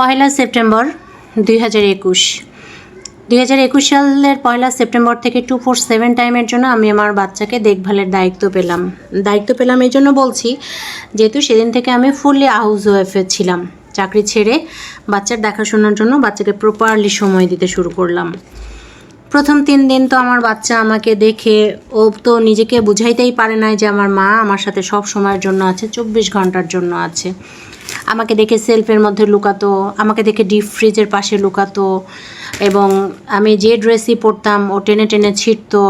পয়লা September দুই হাজার একুশ। দুই হাজার একুশ সালের পয়লা সেপ্টেম্বর থেকে টু ফোর সেভেন টাইমের জন্য আমি আমার বাচ্চাকে দেখভালের দায়িত্ব পেলাম। দায়িত্ব পেলাম এই জন্য বলছি, যেহেতু সেদিন থেকে আমি ফুললি হাউস ওয়াইফে ছিলাম। চাকরি ছেড়ে বাচ্চার দেখাশোনার জন্য বাচ্চাকে প্রপারলি সময় দিতে শুরু করলাম। প্রথম তিন দিন তো আমার বাচ্চা আমাকে দেখে ও তো নিজেকে বুঝাইতেই পারে না যে আমার মা আমার সাথে সব সময়ের জন্য আছে, চব্বিশ ঘণ্টার জন্য আছে। আমাকে দেখে সেলফের মধ্যে লুকাতো, আমাকে দেখে ডিপ ফ্রিজের পাশে লুকাতো এবং আমি যে ড্রেসই পরতাম, ও টেনে টেনে ছিটতো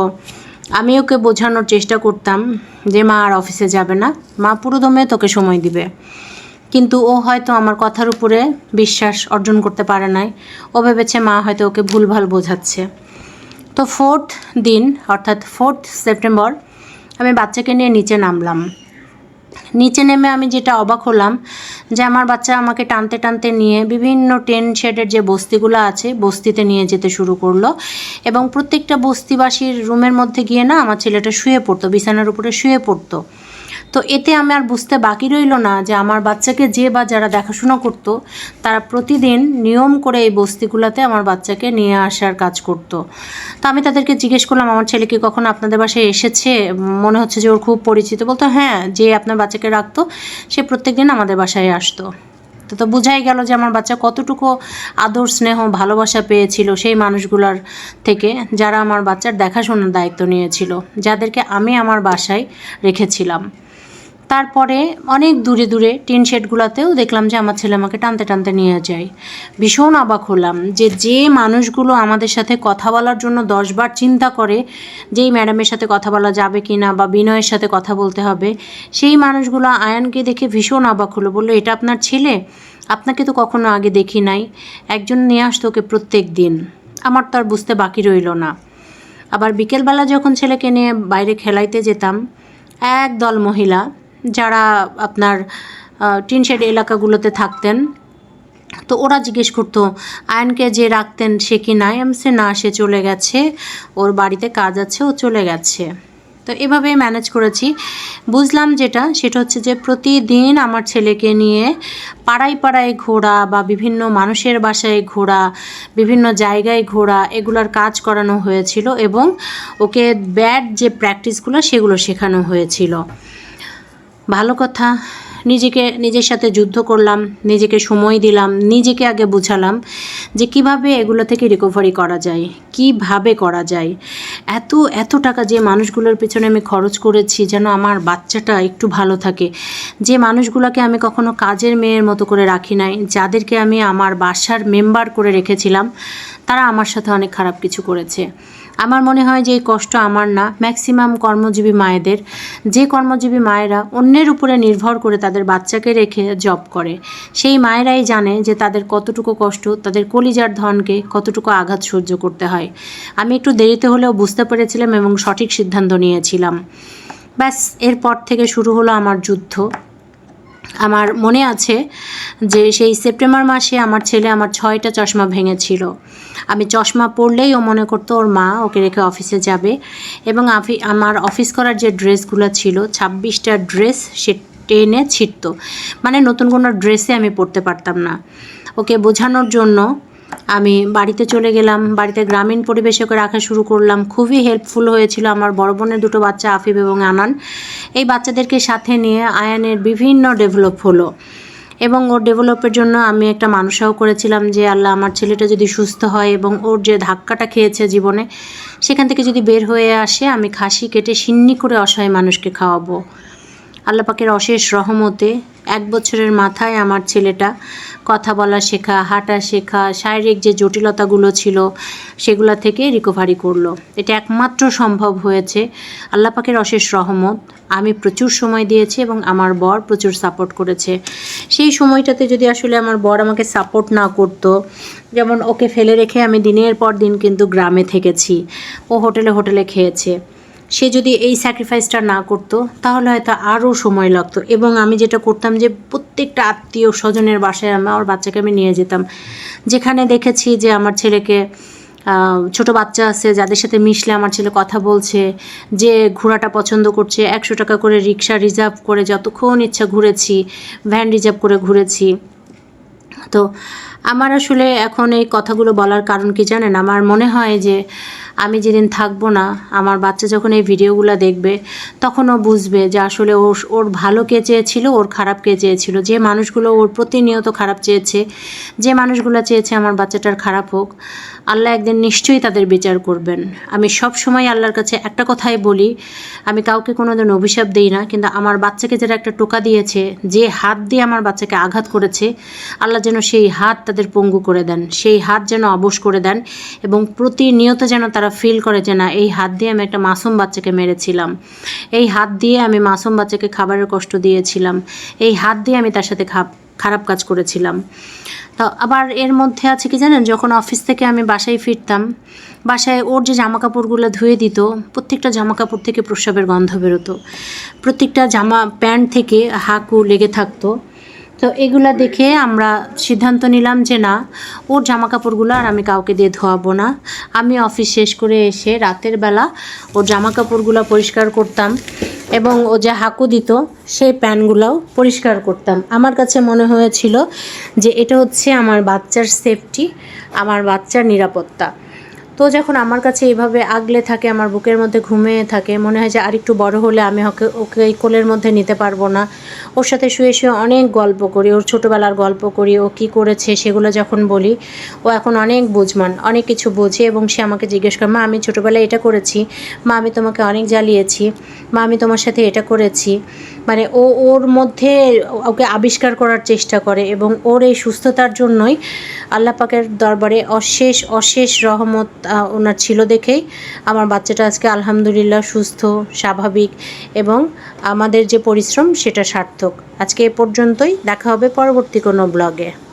আমি ওকে বোঝানোর চেষ্টা করতাম যে মা আর অফিসে যাবে না, মা পুরো দমে তোকে সময় দিবে। কিন্তু ও হয়তো আমার কথার উপরে বিশ্বাস অর্জন করতে পারে নাই। ও ভেবেছে মা হয়তো ওকে ভুলভাল বোঝাচ্ছে। তো ফোর্থ দিন, অর্থাৎ ফোর্থ সেপ্টেম্বর আমি বাচ্চাকে নিয়ে নিচে নামলাম। নিচে নেমে আমি যেটা অবাক হলাম যে আমার বাচ্চা আমাকে টানতে টানতে নিয়ে বিভিন্ন টেন শেডের যে বস্তিগুলো আছে বস্তিতে নিয়ে যেতে শুরু করল এবং প্রত্যেকটা বস্তিবাসীর রুমের মধ্যে গিয়ে না আমার ছেলেটা শুয়ে পড়তো, বিছানার উপরে শুয়ে পড়তো। তো এতে আমি আর বুঝতে বাকি রইল না যে আমার বাচ্চাকে যে বা যারা দেখাশোনা করতো, তারা প্রতিদিন নিয়ম করে এই বস্তিগুলোতে আমার বাচ্চাকে নিয়ে আসার কাজ করত। তো আমি তাদেরকে জিজ্ঞেস করলাম, আমার ছেলেকে কখনো আপনাদের বাসায় এসেছে? মনে হচ্ছে যে ওর খুব পরিচিত। বলতো হ্যাঁ যে আপনার বাচ্চাকে রাখতো, সে প্রত্যেকদিন আমাদের বাসায় আসতো। তো তো বোঝাই গেল যে আমার বাচ্চা কতটুকু আদর, স্নেহ, ভালোবাসা পেয়েছিল সেই মানুষগুলোর থেকে যারা আমার বাচ্চার দেখাশোনার দায়িত্ব নিয়েছিল, যাদেরকে আমি আমার বাসায় রেখেছিলাম। তারপরে অনেক দূরে দূরে টিন শেডগুলোতেও দেখলাম যে আমার ছেলে আমাকে টানতে টানতে নিয়ে যায়। ভীষণ অবাক হলাম যে যে মানুষগুলো আমাদের সাথে কথা বলার জন্য দশবার চিন্তা করে যেই ম্যাডামের সাথে কথা বলা যাবে কি না বা বিনয়ের সাথে কথা বলতে হবে, সেই মানুষগুলো আয়ানকে দেখে ভীষণ অবাক হলো, বলল, এটা আপনার ছেলে? আপনাকে তো কখনো আগে দেখি নাই। একজন নিয়ে আসতো ওকে প্রত্যেক দিন। আমার তো আর বুঝতে বাকি রইল না। আবার বিকেলবেলা যখন ছেলেকে নিয়ে বাইরে খেলাইতে যেতাম, এক দল মহিলা যারা আপনার টিন শেড এলাকাগুলোতে থাকতেন, তো ওরা জিজ্ঞেস করতো, আয়নকে যে রাখতেন সে কি নাই? আমি সে না, সে চলে গেছে, ওর বাড়িতে কাজ আছে, ও চলে গেছে। তো এভাবেই ম্যানেজ করেছি। বুঝলাম যেটা, সেটা হচ্ছে যে প্রতিদিন আমার ছেলেকে নিয়ে পাড়ায় পাড়ায় ঘোরা বা বিভিন্ন মানুষের বাসায় ঘোরা, বিভিন্ন জায়গায় ঘোরা, এগুলার কাজ করানো হয়েছিল এবং ওকে ব্যাড যে প্র্যাকটিসগুলো সেগুলো শেখানো হয়েছিল। ভালো কথা, নিজেকে, নিজের সাথে যুদ্ধ করলাম, নিজেকে সময় দিলাম, নিজেকে আগে বুঝালাম যে কীভাবে এগুলো থেকে রিকভারি করা যায়, কীভাবে করা যায়। এত এত টাকা যে মানুষগুলোর পেছনে আমি খরচ করেছি যেন আমার বাচ্চাটা একটু ভালো থাকে। যে মানুষগুলোকে আমি কখনো কাজের মেয়ের মতো করে রাখি নাই, যাদেরকে আমি আমার বাসার মেম্বার করে রেখেছিলাম, তারা আমার সাথে অনেক খারাপ কিছু করেছে। আমার মনে হয় যে এই কষ্ট আমার না। ম্যাক্সিমাম কর্মজীবী মায়েদের, যে কর্মজীবী মায়েরা অন্যের উপরে নির্ভর করে তাদের বাচ্চাকে রেখে জব করে, সেই মায়েরাই জানে যে তাদের কতটুকু কষ্ট, তাদের কলিজার ধনকে কতটুকু আঘাত সহ্য করতে হয়। আমি একটু দেরিতে হলেও বুঝতে পেরেছিলাম এবং সঠিক সিদ্ধান্ত নিয়েছিলাম। ব্যাস, এরপর থেকে শুরু হলো আমার যুদ্ধ। আমার মনে আছে যে সেই সেপ্টেম্বর মাসে আমার ছেলে আমার ছয়টা চশমা ভেঙেছিল। আমি চশমা পরলেই ও মনে করতো ওর মা ওকে রেখে অফিসে যাবে এবং আমার অফিস করার যে ড্রেসগুলো ছিল, ছাব্বিশটা ড্রেস সে টেনে ছিটতো। মানে নতুন কোনো ড্রেসে আমি পরতে পারতাম না। ওকে বোঝানোর জন্য আমি বাড়িতে চলে গেলাম, বাড়িতে গ্রামীণ পরিবেশে রাখা শুরু করলাম। খুবই হেল্পফুল হয়েছিল আমার বড় বোনের দুটো বাচ্চা, আফিফ এবং আনান। এই বাচ্চাদেরকে সাথে নিয়ে আয়ানের বিভিন্ন ডেভেলপ হলো এবং ওর ডেভেলপের জন্য আমি একটা মানুষাও করেছিলাম যে, আল্লাহ, আমার ছেলেটা যদি সুস্থ হয় এবং ওর যে ধাক্কাটা খেয়েছে জীবনে, সেখান থেকে যদি বের হয়ে আসে, আমি খাসি কেটে সিন্নি করে অসহায় মানুষকে খাওয়াবো। আল্লাহ পাকের অশেষ রহমতে এক বছরের মাথায় আমার ছেলেটা কথা বলা শেখা, হাঁটা শেখা, শারীরিক যে জটিলতাগুলো ছিল সেগুলো থেকে রিকভারি করল। এটা একমাত্র সম্ভব হয়েছে আল্লাহ পাকের অশেষ রহমত। আমি প্রচুর সময় দিয়েছি এবং আমার বর প্রচুর সাপোর্ট করেছে। সেই সময়টাতে যদি আসলে আমার বর আমাকে সাপোর্ট না করতো, যেমন ওকে ফেলে রেখে আমি দিনের পর দিন কিন্তু গ্রামে থেকেছি, ও হোটেলে হোটেলে খেয়েছে। সে যদি এই স্যাক্রিফাইসটা না করতো, তাহলে হয়তো আরও সময় লাগতো। এবং আমি যেটা করতাম যে, প্রত্যেকটা আত্মীয় স্বজনের বাসায় আমি আমার বাচ্চাকে আমি নিয়ে যেতাম। যেখানে দেখেছি যে, আমার ছেলেকে ছোট বাচ্চা আছে, যাদের সাথে মিশলে আমার ছেলে কথা বলছে, যে ঘোরাটা পছন্দ করছে, একশো টাকা করে রিক্সা রিজার্ভ করে যতক্ষণ ইচ্ছা ঘুরেছি ভ্যান রিজার্ভ করে ঘুরেছি। তো আমার আসলে এখন এই কথাগুলো বলার কারণ কি জানেন? আমার মনে হয় যে আমি যেদিন থাকব না, আমার বাচ্চা যখন এই ভিডিওগুলো দেখবে তখন ও বুঝবে যে আসলে ওর ওর ভালো কে চেয়েছিল, ওর খারাপ কে চেয়েছিল। যে মানুষগুলো ওর প্রতিনিয়ত খারাপ চেয়েছে, যে মানুষগুলো চেয়েছে আমার বাচ্চাটার খারাপ হোক, আল্লাহ একদিন নিশ্চয়ই তাদের বিচার করবেন। আমি সব সময় আল্লাহর কাছে একটা কথাই বলি, আমি কাউকে কোনোদিন অভিশাপ দিই না, কিন্তু আমার বাচ্চাকে যারা একটা টোকা দিয়েছে, যে হাত দিয়ে আমার বাচ্চাকে আঘাত করেছে, আল্লাহ যেন সেই হাত তাদের পঙ্গু করে দেন। সেই হাত যেন অবশ করে দেন এবং প্রতিনিয়ত যেন তারা ফিল করে যে, না, এই হাত দিয়ে আমি একটা মাসুম বাচ্চাকে মেরেছিলাম। এই হাত দিয়ে আমি মাসুম বাচ্চাকে খাবারের কষ্ট দিয়েছিলাম। এই হাত দিয়ে আমি তার সাথে খারাপ কাজ করেছিলাম। তো আবার এর মধ্যে আছে কি জানেন? যখন অফিস থেকে আমি বাসায় ফিরতাম, বাসায় ওর যে জামা কাপড়গুলো ধুয়ে দিত, প্রত্যেকটা জামা কাপড় থেকে প্রস্রাবের গন্ধ বেরোতো। প্রত্যেকটা জামা প্যান্ট থেকে হাঁকু লেগে থাকতো। তো এগুলা দেখে আমরা সিদ্ধান্ত নিলাম যে না ওর জামা কাপড়গুলো আর আমি কাউকে দিয়ে ধোয়াবো না। আমি অফিস শেষ করে এসে রাতের বেলা ওর জামা কাপড়গুলো পরিষ্কার করতাম এবং ও যে হাঁকু দিত সেই প্যানগুলোও পরিষ্কার করতাম। আমার কাছে মনে হয়েছিল যে এটা হচ্ছে আমার বাচ্চার সেফটি আমার বাচ্চার নিরাপত্তা। তো যখন আমার কাছে এইভাবে আগলে থাকে, আমার বুকের মধ্যে ঘুমিয়ে থাকে, মনে হয় যে আরেকটু বড় হলে আমি ওকে ওকে এই কোলের মধ্যে নিতে পারব না। ওর সাথে শুয়ে শুয়ে অনেক গল্প করি, ওর ছোটোবেলার গল্প করি, ও কী করেছে সেগুলো যখন বলি, ও এখন অনেক বুঝমান, অনেক কিছু বোঝে এবং সে আমাকে জিজ্ঞেস করে, মা, আমি ছোটোবেলায় এটা করেছি, মা, আমি তোমাকে অনেক জ্বালিয়েছি, মা, আমি তোমার সাথে এটা করেছি। মানে ও, ওর মধ্যে ওকে আবিষ্কার করার চেষ্টা করে এবং ওর এই সুস্থতার জন্যই আল্লাহ পাকের দরবারে অশেষ অশেষ রহমত ওনার ছিল দেখেই। আমার বাচ্চাটা আজকে আলহামদুলিল্লাহ সুস্থ, স্বাভাবিক এবং আমাদের যে পরিশ্রম সেটা সার্থক। আজকে এ পর্যন্তই। দেখা হবে পরবর্তী কোনো ব্লগে।